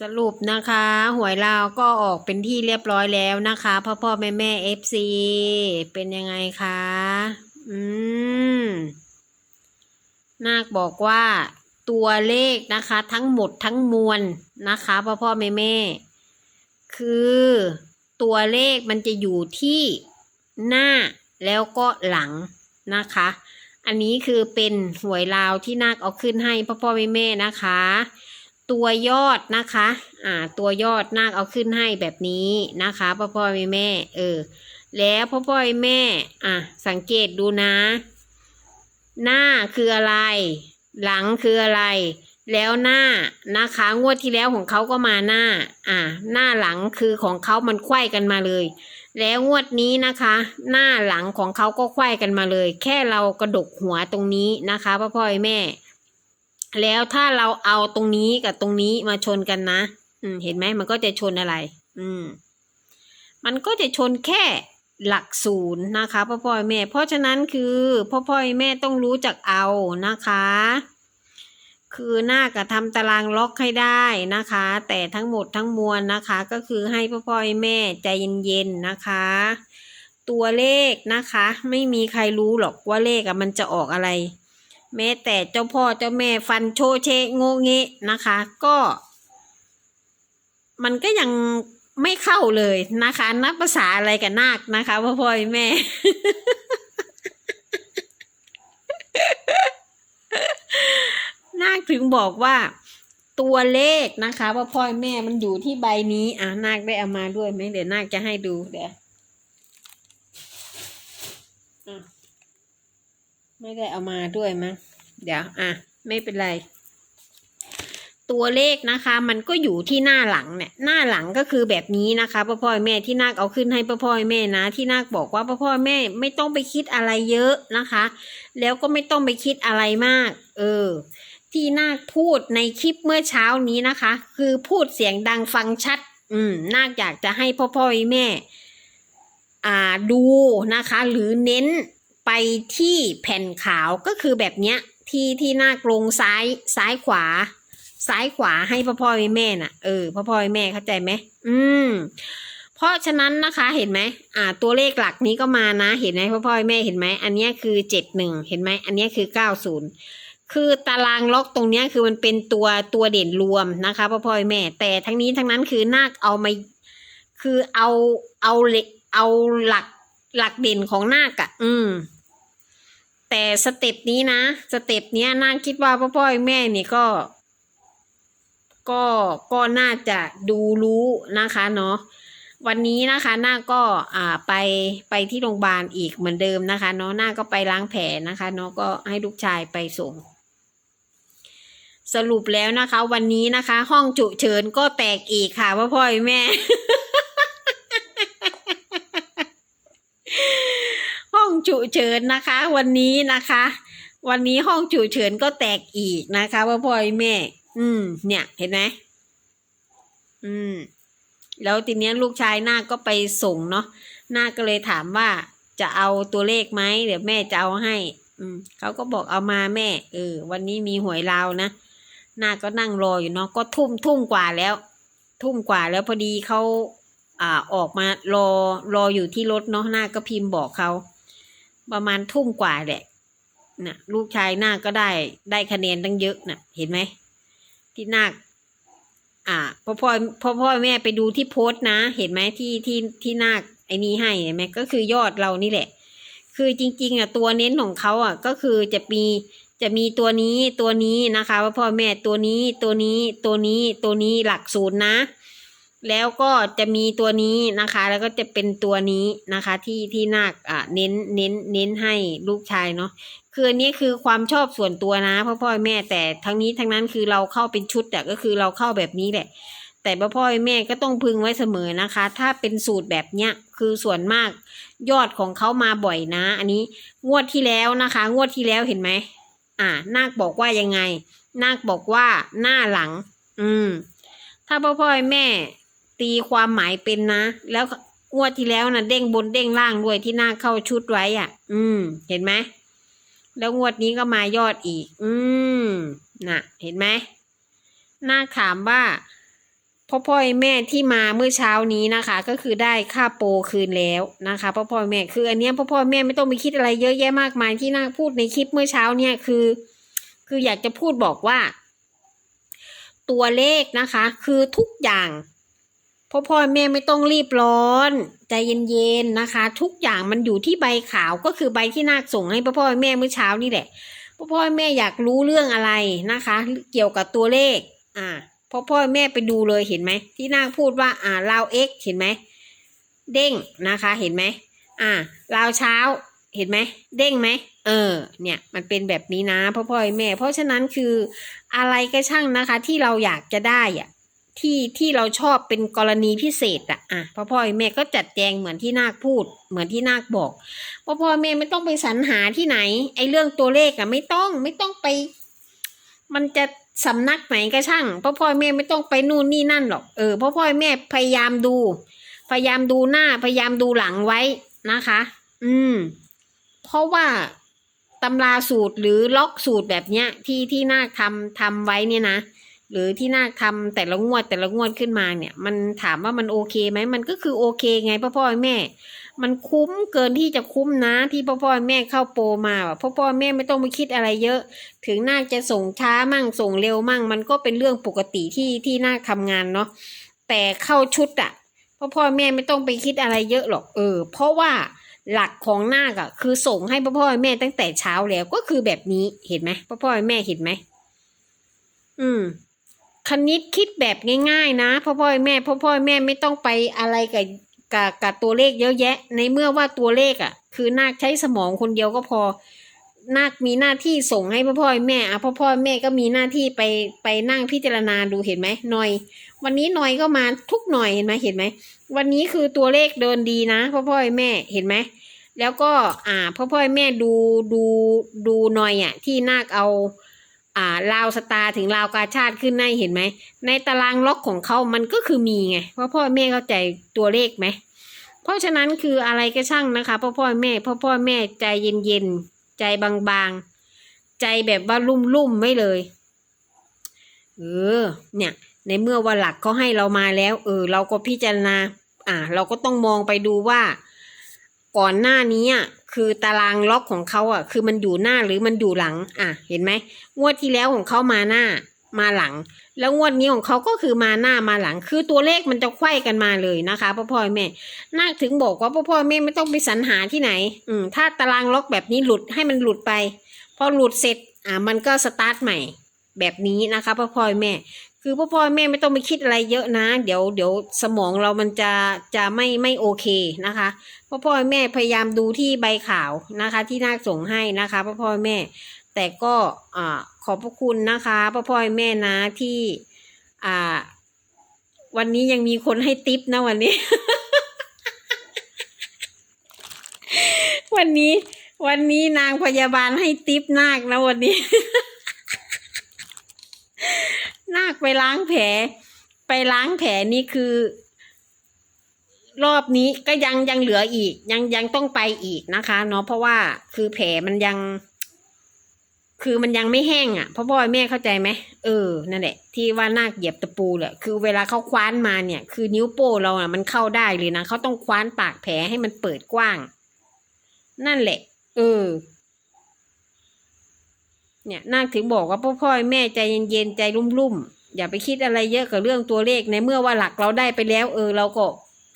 สรุปนะคะ หวยลาวก็ออกเป็นที่เรียบร้อยแล้วนะคะพ่อพ่อแม่แม่เอฟซีเป็นยังไงคะ อืม นาคบอกว่าตัวเลขนะคะ ทั้งหมดทั้งมวลนะคะพ่อพ่อแม่แม่คือตัวเลขมันจะอยู่ที่หน้าแล้วก็หลังนะคะ อันนี้คือเป็นหวยลาวที่นาคเอาขึ้นให้พ่อพ่อแม่แม่นะคะ ตัวยอดนะคะ อ่า ตัวยอดนาคเอาขึ้นให้แบบนี้นะคะพ่อพ่อแม่แม่ เออ แล้วพ่อพ่อแม่แม่ อะ สังเกตดูนะ หน้าคืออะไร หลังคืออะไร แล้วหน้านะคะ งวดที่แล้วของเขาก็มาหน้า อ่า หน้าหลังคือของเขามันไขว้กันมาเลย แล้วงวดนี้นะคะ หน้าหลังของเขาก็ไขว้กันมาเลย แค่เรากระดกหัวตรงนี้นะคะพ่อพ่อแม่ แล้วถ้าเราเอาตรงนี้กับตรงนี้มาชนกันนะ อืม เห็นไหมมันก็จะชนอะไร อืม มันก็จะชนแค่หลักศูนย์นะคะพ่อพ่อแม่ เพราะฉะนั้นคือพ่อพ่อแม่ต้องรู้จักเอานะคะ คือหน้ากระทำตารางล็อกให้ได้นะคะ แต่ทั้งหมดทั้งมวลนะคะ ก็คือให้พ่อพ่อแม่ใจเย็นๆนะคะ ตัวเลขนะคะ ไม่มีใครรู้หรอกว่าเลขอะมันจะออกอะไร แม้แต่เจ้าพ่อเจ้าแม่ฟันโชเชะโงเงะนะคะ ก็ มันก็ยังไม่เข้าเลยนะคะนับภาษาอะไรกับนาคนะคะพ่อพ่อแม่ นาคถึงบอกว่าตัวเลขนะคะพ่อพ่อแม่มันอยู่ที่ใบนี้อะนาคได้เอามาด้วยไหมเดี๋ยวนาคจะให้ดูเดี๋ยวอะ ไม่ได้เอามาด้วยมั้งเดี๋ยวอะไม่เป็นไร ตัวเลขนะคะ มันก็อยู่ที่หน้าหลังเนี่ย หน้าหลังก็คือแบบนี้นะคะพ่อพ่อแม่ที่นาคเอาขึ้นให้พ่อพ่อแม่นะ ที่นาคบอกว่าพ่อพ่อแม่ไม่ต้องไปคิดอะไรเยอะนะคะ แล้วก็ไม่ต้องไปคิดอะไรมาก เออ ที่นาคพูดในคลิปเมื่อเช้านี้นะคะ คือพูดเสียงดังฟังชัด อืมนาคอยากจะให้พ่อพ่อแม่ อ่าดูนะคะ หรือเน้น ไปที่แผ่นขาวก็คือแบบเนี้ยที่ที่นาคลงซ้ายซ้ายขวา ซ้ายขวาให้พ่อพ่อแม่น่ะเออพ่อพ่อแม่เข้าใจไหมอืมเพราะฉะนั้นนะคะเห็นไหมอ่า ตัวเลขหลักนี้ก็มานะ เห็นไหมพ่อพ่อแม่เห็นไหมอันนี้คือเจ็ดหนึ่งเห็นไหมอันนี้คือเก้าศูนย์คือตารางล็อกตรงเนี้ยคือมันเป็นตัวตัวเด่นรวมนะคะพ่อพ่อแม่ แต่ทั้งนี้ทั้งนั้นคือนาคเอามาคือเอาเอาเล็กเอาหลักหลักเด่นของนาคอะอืม แต่สเต็ปนี้นะสเต็ปเนี้ยนาคคิดว่าพ่อพ่อแม่นี่ก็ ก็ก็น่าจะดูรู้นะคะเนาะวันนี้นะคะหน้าก็อ่าไปไปที่โรงพยาบาลอีกเหมือนเดิมนะคะ เนาะหน้าก็ไปล้างแผลนะคะเนาะก็ให้ลูกชายไปส่ง สรุปแล้วนะคะ วันนี้นะคะ ห้องฉุกเฉินก็แตกอีกค่ะพ่อพ่อแม่ ห้อง ฉุเฉินนะคะ วันนี้นะคะ วันนี้ห้องฉุเฉินก็แตกอีกนะคะพ่อพ่อแม่ อืม เนี่ย เห็นไหมอืม แล้วทีเนี้ยลูกชายนาคก็ไปส่งเนาะนาคก็เลยถามว่าจะเอาตัวเลขไหมเดี๋ยวแม่จะเอาให้ อืมเขาก็บอกเอามาแม่ เออ วันนี้มีหวยลาวนะนาคก็นั่งรออยู่เนาะก็ทุ่มทุ่มกว่าแล้ว ทุ่มกว่าแล้วพอดีเขาอ่าออกมารอรออยู่ที่รถเนาะนาคก็พิมพ์บอกเขา ประมาณทุ่มกว่าแหละน่ะ ลูกชายนาคก็ได้ได้คะแนนตั้งเยอะน่ะ เห็นไหมที่นาคอ่าพ่อพ่อพ่อพ่อแม่ไปดูที่โพสต์นะ เห็นไหมที่ที่ที่นาคไอ้นี้ให้เห็นไหมก็คือยอดเรานี่แหละ คือจริง ๆอะตัวเน้นของเขาอะ ก็คือจะมีจะมีตัวนี้ตัวนี้นะคะ ว่าพ่อแม่ตัวนี้ตัวนี้ตัวนี้ตัวนี้หลักศูนย์นะ แล้วก็จะมีตัวนี้นะคะ แล้วก็จะเป็นตัวนี้นะคะ ที่ที่นาคอ่าเน้นเน้นเน้นให้ลูกชายเนาะคืออันนี้คือความชอบส่วนตัวนะพ่อพ่อแม่แต่ทั้งนี้ทั้งนั้นคือเราเข้าเป็นชุดอะก็คือเราเข้าแบบนี้แหละ แต่พ่อพ่อแม่ก็ต้องพึงไว้เสมอนะคะ ถ้าเป็นสูตรแบบเนี้ยคือส่วนมากยอดของเขามาบ่อยนะ อันนี้งวดที่แล้วนะคะ งวดที่แล้วเห็นไหมอ่านาคบอกว่ายังไง นาคบอกว่าหน้าหลัง อืม ถ้าพ่อพ่อแม่ ตีความหมายเป็นนะ แล้วงวดที่แล้วนะเด้งบนเด้งล่างด้วยที่นาเข้าชุดไว้อะ อืม เห็นไหมแล้วงวดนี้ก็มายอดอีก อืมน่ะ เห็นไหมน่าถามว่าพ่อพ่อแม่ที่มาเมื่อเช้านี้นะคะ ก็คือได้ค่าโปรคืนแล้วนะคะพ่อพ่อแม่คืออันเนี้ยพ่อพ่อแม่ไม่ต้องไปคิดอะไรเยอะแยะมากมายที่น่าพูดในคลิปเมื่อเช้าเนี่ยคือ คืออยากจะพูดบอกว่า ตัวเลขนะคะ คือทุกอย่าง พ่อพ่อแม่ไม่ต้องรีบร้อนใจเย็นๆนะคะ ทุกอย่างมันอยู่ที่ใบขาวก็คือใบที่นาคส่งให้พ่อพ่อแม่เมื่อเช้านี่แหละพ่อพ่อแม่อยากรู้เรื่องอะไรนะคะ เกี่ยวกับตัวเลข อ่าพ่อพ่อแม่ไปดูเลยเห็นไหมที่นาคพูดว่า อ่าลาวเอ็กเห็นไหมเด้งนะคะ เห็นไหมอ่าลาวเช้าเห็นไหมเด้งไหมเออ เนี่ยมันเป็นแบบนี้นะพ่อพ่อแม่ เพราะฉะนั้นคืออะไรก็ช่างนะคะ ที่เราอยากจะได้อะ ที่ที่เราชอบเป็นกรณีพิเศษอะอะพ่อพ่อแม่ก็จัดแจงเหมือนที่นาคพูด เหมือนที่นาคบอกพ่อพ่อแม่ไม่ต้องไปสรรหาที่ไหน ไอ้เรื่องตัวเลขอะไม่ต้องไม่ต้องไป มันจะสำนักไหนก็ช่างพ่อพ่อแม่ไม่ต้องไปนู่นนี่นั่นหรอกเออพ่อพ่อแม่พยายามดู พยายามดูหน้าพยายามดูหลังไว้นะคะ อืม เพราะว่าตำราสูตรหรือล็อกสูตรแบบเนี้ย ที่ที่นาคทำทำไว้เนี่ยนะ หรือที่นาคทำแต่ละงวดแต่ละงวดขึ้นมาเนี่ย มันถามว่ามันโอเคไหมมันก็คือโอเคไงพ่อพ่อแม่ มันคุ้มเกินที่จะคุ้มนะที่พ่อพ่อแม่เข้าโปรมาพ่อพ่อแม่ไม่ต้องไปคิดอะไรเยอะ ถึงนาคจะส่งช้ามั่งส่งเร็วมั่ง มันก็เป็นเรื่องปกติที่ที่นาคทำงานเนาะแต่เข้าชุดอะพ่อพ่อแม่ไม่ต้องไปคิดอะไรเยอะหรอกเออ เพราะว่าหลักของนาคอะคือส่งให้พ่อพ่อแม่ตั้งแต่เช้าแล้วก็คือแบบนี้เห็นไหมพ่อพ่อแม่เห็นไหมอืม คณิตคิดแบบง่ายๆ นะพ่อพ่อแม่พ่อพ่อแม่ไม่ต้องไปอะไรกับกับกับตัวเลขเยอะแยะ ในเมื่อว่าตัวเลขอะ คือนาคใช้สมองคนเดียวก็พอ นาคมีหน้าที่ส่งให้พ่อพ่อแม่อะพ่อพ่อแม่ก็มีหน้าที่ไปไปนั่งพิจารณาดูเห็นไหมหน่อย วันนี้หน่อยก็มาทุกหน่อยเห็นไหมเห็นไหมวันนี้คือตัวเลขเดินดีนะพ่อพ่อแม่เห็นไหมแล้วก็อ่าพ่อพ่อแม่ดูดูดูหน่อยอะที่นาคเอา อ่าลาวสตาร์ถึงลาวกาชาติขึ้นในเห็นไหม ในตารางล็อกของเขามันก็คือมีไงเพ่อพ่อแม่เข้าใจตัวเลขไหม เพราะฉะนั้นคืออะไรก็ช่างนะคะพ่อพ่อแม่พ่อพ่อแม่ใจเย็นๆ ใจบางๆ ใจแบบว่าลุ่มๆไม่เลย เออ เนี่ย ในเมื่อวันหลักเขาให้เรามาแล้ว เออ เราก็พิจารณา อ่า เราก็ต้องมองไปดูว่า ก่อนหน้านี้อะ คือตารางล็อกของเขาอะ คือมันอยู่หน้าหรือมันอยู่หลัง อะ เห็นไหมงวดที่แล้วของเขามาหน้ามาหลัง แล้วงวดนี้ของเขาก็คือมาหน้ามาหลัง คือตัวเลขมันจะไขว้กันมาเลยนะคะพ่อพ่อแม่นาคถึงบอกว่าพ่อพ่อแม่ไม่ต้องไปสรรหาที่ไหน อืมถ้าตารางล็อกแบบนี้หลุดให้มันหลุดไป พอหลุดเสร็จ อ่ามันก็สตาร์ทใหม่ แบบนี้นะคะพ่อพ่อยแม่ คือพ่อพ่อยแม่ไม่ต้องไปคิดอะไรเยอะนะ เดี๋ยวเดี๋ยวสมองเรามันจะจะไม่ไม่โอเคนะคะพ่อพ่อยแม่พยายามดูที่ใบข่าวนะคะ ที่นาคส่งให้นะคะพ่อพ่อยแม่ แต่ก็อ่าขอบพระคุณนะคะพ่อพ่อยแม่นะที่อ่าวันนี้ยังมีคนให้ติปนะวันนี้ วันนี้ วันนี้นางพยาบาลให้ติปนาคนะวันนี้ ไปล้างแผล ไปล้างแผลนี่คือ รอบนี้ก็ยังยังเหลืออีก ยังยังต้องไปอีกนะคะเนาะเพราะว่าคือแผลมันยัง คือมันยังไม่แห้งอะพ่อพ่อแม่เข้าใจไหมเออนั่นแหละ ที่ว่านาคเหยียบตะปูแหละคือเวลาเขาคว้านมาเนี่ย คือนิ้วโป้เราอะมันเข้าได้เลยนะเขาต้องคว้านปากแผลให้มันเปิดกว้าง นั่นแหละ เออเนี่ยนาคถึงบอกว่าพ่อพ่อแม่ใจเย็นๆใจรุ่มๆ อย่าไปคิดอะไรเยอะกับเรื่องตัวเลขในเมื่อว่าหลักเราได้ไปแล้ว เออ เราก็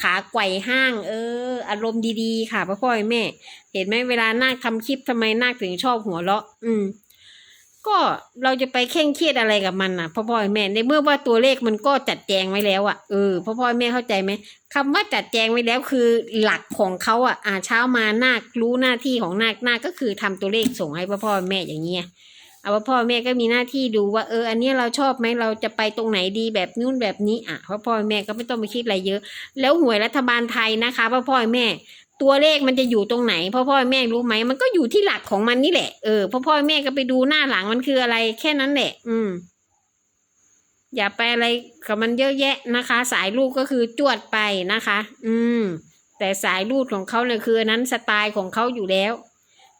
ขาไกวห้าง เออ อารมณ์ดีๆ ค่ะพ่อพ่อแม่ เห็นไหมเวลานาคทำคลิปทำไมนาคถึงชอบหัวเราะ อืม ก็เราจะไปเคร่งเครียดอะไรกับมันน่ะพ่อพ่อแม่ในเมื่อว่าตัวเลขมันก็จัดแจงไว้แล้วอะเออพ่อพ่อแม่เข้าใจไหมคำว่าจัดแจงไว้แล้วคือหลักของเขาอะอ่าเช้ามานาครู้หน้าที่ของนาคนาคก็คือทำตัวเลขส่งให้พ่อพ่อแม่อย่างเงี้ย เอาว่าพ่อแม่ก็มีหน้าที่ดูว่าเอออันนี้เราชอบไหมเราจะไปตรงไหนดีแบบนู้นแบบนี้อะพ่อพ่อแม่ก็ไม่ต้องไปคิดอะไรเยอะ แล้วหวยรัฐบาลไทยนะคะพ่อพ่อแม่ตัวเลขมันจะอยู่ตรงไหนพ่อพ่อแม่รู้ไหมมันก็อยู่ที่หลักของมันนี่แหละเออพ่อพ่อแม่ก็ไปดูหน้าหลังมันคืออะไรแค่นั้นแหละ อืม อย่าไปอะไรกับมันเยอะแยะนะคะ สายลูกก็คือจวดไปนะคะ อืม แต่สายลูดของเขาเนี่ยคืออันนั้นสไตล์ของเขาอยู่แล้ว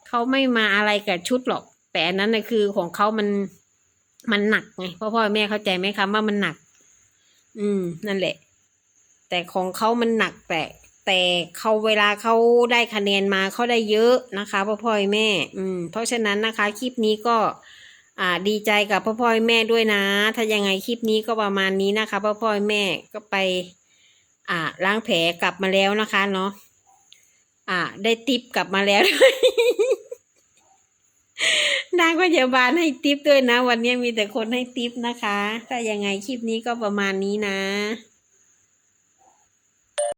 เขาไม่มาอะไรกับชุดหรอก แต่อันนั้นน่ะคือของเขามันมันหนักไงพ่อพ่อแม่เข้าใจไหมคะว่ามันหนัก อืม นั่นแหละ แต่ของเขามันหนักแต่แต่เขาเวลาเขาได้คะแนนมาเขาได้เยอะนะคะพ่อพ่อยแม่ อืม เพราะฉะนั้นนะคะคลิปนี้ก็ อ่า ดีใจกับพ่อพ่อยแม่ด้วยนะ ถ้ายังไงคลิปนี้ก็ประมาณนี้นะคะพ่อพ่อยแม่ก็ไป อ่าล้างแผลกลับมาแล้วนะคะเนาะอ่า ได้ติปกลับมาแล้วด้วย นางพยาบาลให้ติปด้วยนะ วันนี้มีแต่คนให้ติปนะคะ ถ้ายังไงคลิปนี้ก็ประมาณนี้นะ